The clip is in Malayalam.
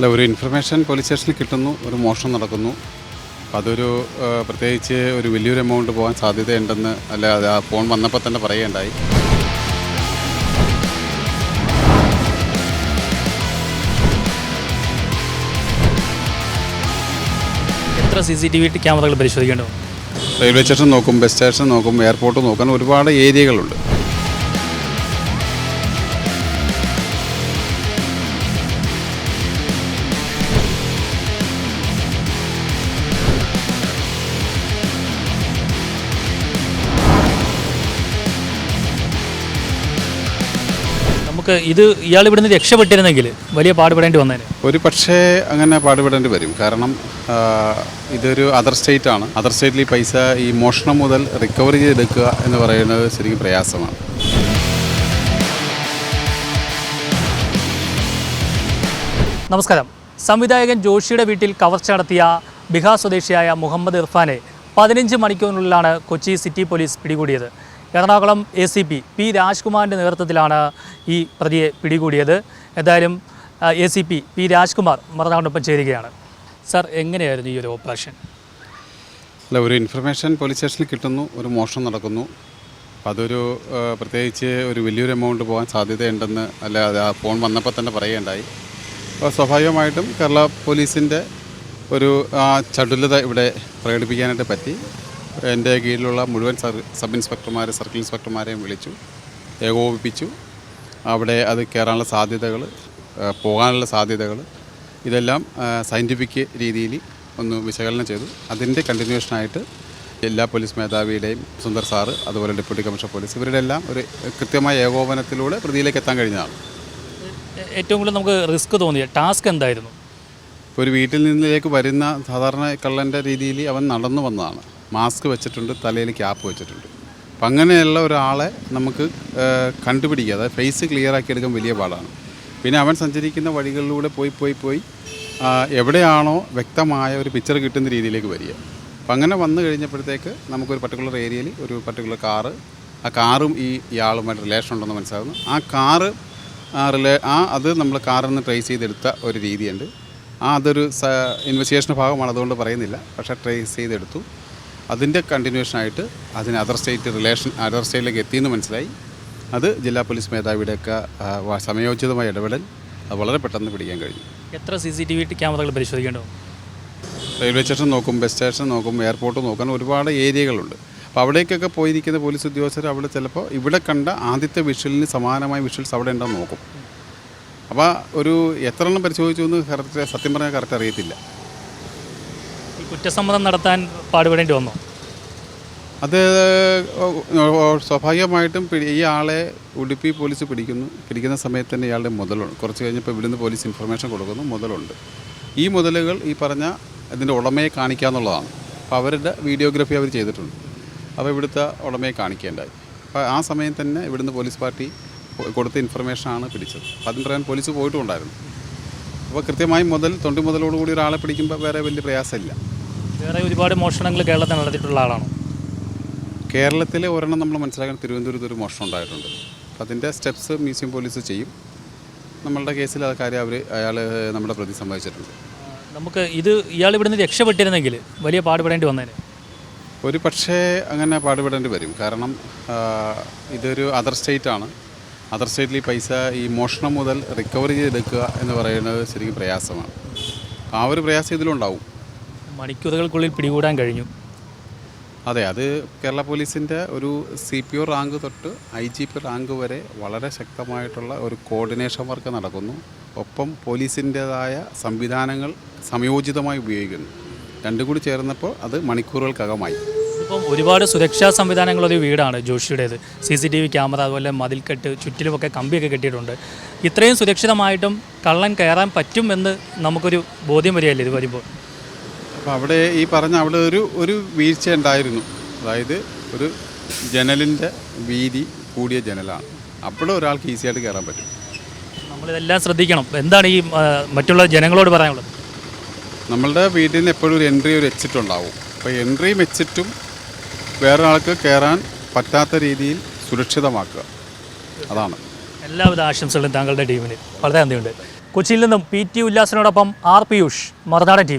അല്ല ഒരു ഇൻഫർമേഷൻ പോലീസ് സ്റ്റേഷനിൽ കിട്ടുന്നു ഒരു മോഷണം നടക്കുന്നു. അതൊരു പ്രത്യേകിച്ച് ഒരു വലിയൊരു എമൗണ്ട് പോകാൻ സാധ്യതയുണ്ടെന്ന് അല്ല അത് ആ ഫോൺ വന്നപ്പോൾ തന്നെ പറയുകയുണ്ടായി. എത്ര സി സി ടി വി ക്യാമറകൾ പരിശോധിക്കേണ്ടത് റെയിൽവേ സ്റ്റേഷൻ നോക്കും ബസ് സ്റ്റേഷൻ നോക്കും എയർപോർട്ട് നോക്കാൻ ഒരുപാട് ഏരിയകളുണ്ട്. നമുക്ക് ഇത് ഇയാൾ ഇവിടുന്ന് രക്ഷപ്പെട്ടിരുന്നെങ്കിൽ വലിയ പാടുപെടേണ്ടി വന്നേനെ. ഒരു പക്ഷേ അങ്ങനെ പാടുപെടേണ്ടി വരും. കാരണം ഇതൊരു അതർ സ്റ്റേറ്റ് ആണ്. അതർ സ്റ്റേറ്റിൽ ഈ പൈസ ഈ മോഷണം മുതൽ റിക്കവറി ചെയ്തെടുക്കുക എന്ന് പറയുന്നത് ശരിക്കും പ്രയാസമാണ്. നമസ്കാരം. സംവിധായകൻ ജോഷിയുടെ വീട്ടിൽ കവർച്ച നടത്തിയ ബിഹാർ സ്വദേശിയായ മുഹമ്മദ് ഇർഫാനെ പതിനഞ്ച് മണിക്കൂറിനുള്ളിലാണ് കൊച്ചി സിറ്റി പോലീസ് പിടികൂടിയത്. Ernakulam A C P P രാജ്കുമാറിന്റെ നേതൃത്വത്തിലാണ് ഈ പ്രതിയെ പിടികൂടിയത്. എന്തായാലും A C P P Rajkumar മറന്നാളിനൊപ്പം ചേരുകയാണ്. സർ എങ്ങനെയായിരുന്നു ഈ ഒരു ഓപ്പറേഷൻ? അല്ല ഒരു ഇൻഫർമേഷൻ പോലീസ് സ്റ്റേഷനിൽ കിട്ടുന്നു ഒരു മോഷണം നടക്കുന്നു. അതൊരു പ്രത്യേകിച്ച് ഒരു വലിയൊരു എമൗണ്ട് പോകാൻ സാധ്യതയുണ്ടെന്ന് അല്ല ആ ഫോൺ വന്നപ്പോൾ തന്നെ പറയുകയുണ്ടായി. അപ്പോൾ സ്വാഭാവികമായിട്ടും കേരള പോലീസിന്റെ ഒരു ചടുലത ഇവിടെ പ്രകടിപ്പിക്കാനായിട്ട് പറ്റി. എന്റെ കീഴിലുള്ള മുഴുവൻ സർ- സബ് ഇൻസ്പെക്ടർമാരെ സർക്കിൾ ഇൻസ്പെക്ടർമാരെയും വിളിച്ചു ഏകോപിപ്പിച്ചു. അവിടെ അത് കയറാനുള്ള സാധ്യതകൾ പോകാനുള്ള സാധ്യതകൾ ഇതെല്ലാം സയന്റിഫിക് രീതിയിൽ ഒന്ന് വിശകലനം ചെയ്തു. അതിന്റെ കണ്ടിന്യൂഷനായിട്ട് എല്ലാ പോലീസ് മേധാവിയുടെയും സുന്ദർ സാറ് അതുപോലെ ഡെപ്യൂട്ടി കമ്മീഷണർ പോലീസ് ഇവരുടെ എല്ലാം ഒരു കൃത്യമായ ഏകോപനത്തിലൂടെ പ്രതിയിലേക്ക് എത്താൻ കഴിഞ്ഞതാണ്. ഏറ്റവും കൂടുതൽ നമുക്ക് റിസ്ക് തോന്നിയ ടാസ്ക് എന്തായിരുന്നു? ഇപ്പോൾ ഒരു വീട്ടിൽ നിന്നിലേക്ക് വരുന്ന സാധാരണ കള്ളന്റെ രീതിയിൽ അവൻ നടന്നു വന്നതാണ്. മാസ്ക് വെച്ചിട്ടുണ്ട് തലയിൽ ക്യാപ്പ് വെച്ചിട്ടുണ്ട്. അപ്പം അങ്ങനെയുള്ള ഒരാളെ നമുക്ക് കണ്ടുപിടിക്കുക. അതായത് ഫേസ് ക്ലിയർ ആക്കി എടുക്കാൻ വലിയ പാടാണ്. പിന്നെ അവൻ സഞ്ചരിക്കുന്ന വഴികളിലൂടെ പോയി പോയി പോയി എവിടെയാണോ വ്യക്തമായ ഒരു പിക്ചർ കിട്ടുന്ന രീതിയിലേക്ക് വരിക. അപ്പം അങ്ങനെ വന്നു കഴിഞ്ഞപ്പോഴത്തേക്ക് നമുക്കൊരു പർട്ടിക്കുലർ ഏരിയയിൽ ഒരു പർട്ടിക്കുലർ കാറ് ആ കാറും ഈ ഇയാളുമായിട്ട് റിലേഷൻ ഉണ്ടെന്ന് മനസ്സിലാകുന്നു ആ കാറ് റിലേ ആ അത് നമ്മൾ കാറിൽ നിന്ന് ട്രേസ് ചെയ്തെടുത്ത ഒരു രീതിയുണ്ട്. ആ അതൊരു ഇൻവെസ്റ്റിഗേഷന്റെ ഭാഗമാണ് അതുകൊണ്ട് പറയുന്നില്ല. പക്ഷേ ട്രേസ് ചെയ്തെടുത്തു. അതിന്റെ കണ്ടിന്യൂഷനായിട്ട് അതിന് അതർ സ്റ്റേറ്റ് റിലേഷൻ അതർ സ്റ്റേറ്റിലേക്ക് എത്തിയെന്ന് മനസ്സിലായി. അത് ജില്ലാ പോലീസ് മേധാവിയുടെയൊക്കെ ഒക്കെ സമയോചിതമായ ഇടപെടൽ അത് വളരെ പെട്ടെന്ന് പിടിക്കാൻ കഴിഞ്ഞു. എത്ര സി സി ടി വി ക്യാമറകൾ പരിശോധിക്കേണ്ടത് റെയിൽവേ സ്റ്റേഷൻ നോക്കും ബസ് സ്റ്റേഷൻ നോക്കും എയർപോർട്ട് നോക്കാൻ ഒരുപാട് ഏരിയകളുണ്ട്. അപ്പോൾ അവിടേക്കൊക്കെ പോയിരിക്കുന്ന പോലീസ് ഉദ്യോഗസ്ഥർ അവിടെ ചിലപ്പോൾ ഇവിടെ കണ്ട ആദ്യത്തെ വിഷ്വലിന് സമാനമായ വിഷ്വൽസ് അവിടെ ഉണ്ടോ നോക്കും. അപ്പോൾ ഒരു എത്ര എണ്ണം പരിശോധിച്ചു എന്ന് കറക്റ്റ് സത്യം പറഞ്ഞാൽ കറക്റ്റ് അറിയത്തില്ല. ഈ കുറ്റസമ്മതം നടത്താൻ പാടുപെടേണ്ടി വന്നോ? അത് സ്വാഭാവികമായിട്ടും ഈ ആളെ ഉടുപ്പി പോലീസ് പിടിക്കുന്നു. പിടിക്കുന്ന സമയത്ത് തന്നെ ഇയാളുടെ മുതലുണ്ട്. കുറച്ച് കഴിഞ്ഞപ്പോൾ ഇവിടുന്ന് പോലീസ് ഇൻഫർമേഷൻ കൊടുക്കുന്നു. മുതലുണ്ട്. ഈ മുതലുകൾ ഈ പറഞ്ഞ ഇതിന്റെ ഉടമയെ കാണിക്കുക എന്നുള്ളതാണ് അപ്പോൾ അവരുടെ വീഡിയോഗ്രഫി അവർ ചെയ്തിട്ടുണ്ട്. അപ്പോൾ ഇവിടുത്തെ ഉടമയെ കാണിക്കേണ്ടായി. അപ്പോൾ ആ സമയം തന്നെ ഇവിടുന്ന് പോലീസ് പാർട്ടി കൊടുത്ത ഇൻഫർമേഷനാണ് പിടിച്ചത്. അതിന് പ്രകാരം പോലീസ് പോയിട്ടുണ്ടായിരുന്നു. അപ്പോൾ കൃത്യമായി മുതൽ തൊണ്ടി മുതലോടുകൂടി ഒരാളെ പിടിക്കുമ്പോൾ വേറെ വലിയ പ്രയാസമില്ല. വേറെ ഒരുപാട് മോഷണങ്ങൾ കേരളത്തിൽ നടത്തിയിട്ടുള്ള ആളാണോ? കേരളത്തിലെ ഒരെണ്ണം നമ്മൾ മനസ്സിലാക്കാൻ തിരുവനന്തപുരത്ത് ഒരു മോഷണം ഉണ്ടായിട്ടുണ്ട്. അപ്പോൾ അതിന്റെ സ്റ്റെപ്സ് മ്യൂസിയം പോലീസ് ചെയ്യും. നമ്മളുടെ കേസിൽ ആ കാര്യം അവർ അയാൾ നമ്മുടെ പ്രതി സംഭവിച്ചിട്ടുണ്ട് നമുക്ക് ഇത് ഇയാൾ ഇവിടുന്ന് രക്ഷപ്പെട്ടിരുന്നെങ്കിൽ വലിയ പാടുപെടേണ്ടി വന്നേനെ. ഒരു പക്ഷേ അങ്ങനെ പാടുപെടേണ്ടി വരും. കാരണം ഇതൊരു അതർ സ്റ്റേറ്റാണ് ആണ്. അതർ സ്റ്റേറ്റിൽ ഈ പൈസ ഈ മോഷണം മുതൽ റിക്കവറി ചെയ്തെടുക്കുക എന്ന് പറയുന്നത് ശരിക്കും പ്രയാസമാണ്. ആ ഒരു പ്രയാസം ഇതിലുണ്ടാവും മണിക്കൂറുകൾക്കുള്ളിൽ പിടികൂടാൻ കഴിഞ്ഞു. അതെ അത് കേരള പോലീസിന്റെ ഒരു സി പി ഒ റാങ്ക് തൊട്ട് ഐ ജി പി റാങ്ക് വരെ വളരെ ശക്തമായിട്ടുള്ള ഒരു കോർഡിനേഷൻ വർക്ക് നടക്കുന്നു. ഒപ്പം പോലീസിന്റെതായ സംവിധാനങ്ങൾ സംയോജിതമായി ഉപയോഗിക്കുന്നു. രണ്ടും കൂടി ചേർന്നപ്പോൾ അത് മണിക്കൂറുകൾക്കകമായി. ഇപ്പം ഒരുപാട് സുരക്ഷാ സംവിധാനങ്ങളൊരു വീടാണ് ജോഷിയുടേത്. C C T V camera അതുപോലെ മതിൽക്കെട്ട് ചുറ്റിലുമൊക്കെ കമ്പിയൊക്കെ കെട്ടിയിട്ടുണ്ട്. ഇത്രയും സുരക്ഷിതമായിട്ടും കള്ളൻ കയറാൻ പറ്റും എന്ന് നമുക്കൊരു ബോധ്യം വരികയല്ലേ ഇത് വരുമ്പോൾ? അപ്പോൾ അവിടെ ഈ പറഞ്ഞ അവിടെ ഒരു ഒരു വീഴ്ച ഉണ്ടായിരുന്നു. അതായത് ഒരു ജനലിന്റെ വീതി കൂടിയ ജനലാണ്. അപ്പോഴും ഒരാൾക്ക് ഈസിയായിട്ട് കയറാൻ പറ്റും. നമ്മളിതെല്ലാം ശ്രദ്ധിക്കണം. എന്താണ് ഈ ആ, മറ്റുള്ള ജനങ്ങളോട് പറയാനുള്ളത്? നമ്മളുടെ വീട്ടിൽ നിന്ന് എപ്പോഴും ഒരു എൻട്രി ഒരു എക്സിറ്റ് ഉണ്ടാവും അപ്പോൾ എൻട്രിയും എക്സിറ്റും വേറൊരാൾക്ക് കയറാൻ പറ്റാത്ത രീതിയിൽ സുരക്ഷിതമാക്കുക. അതാണ്. എല്ലാവിധ ആശംസകളും താങ്കളുടെ ടീമിന്. വളരെ നന്ദിയുണ്ട്. കൊച്ചിയിൽ നിന്നും പി ടി ഉല്ലാസിനോടൊപ്പം ആർ പിയൂഷ് മറുനാടൻ ടി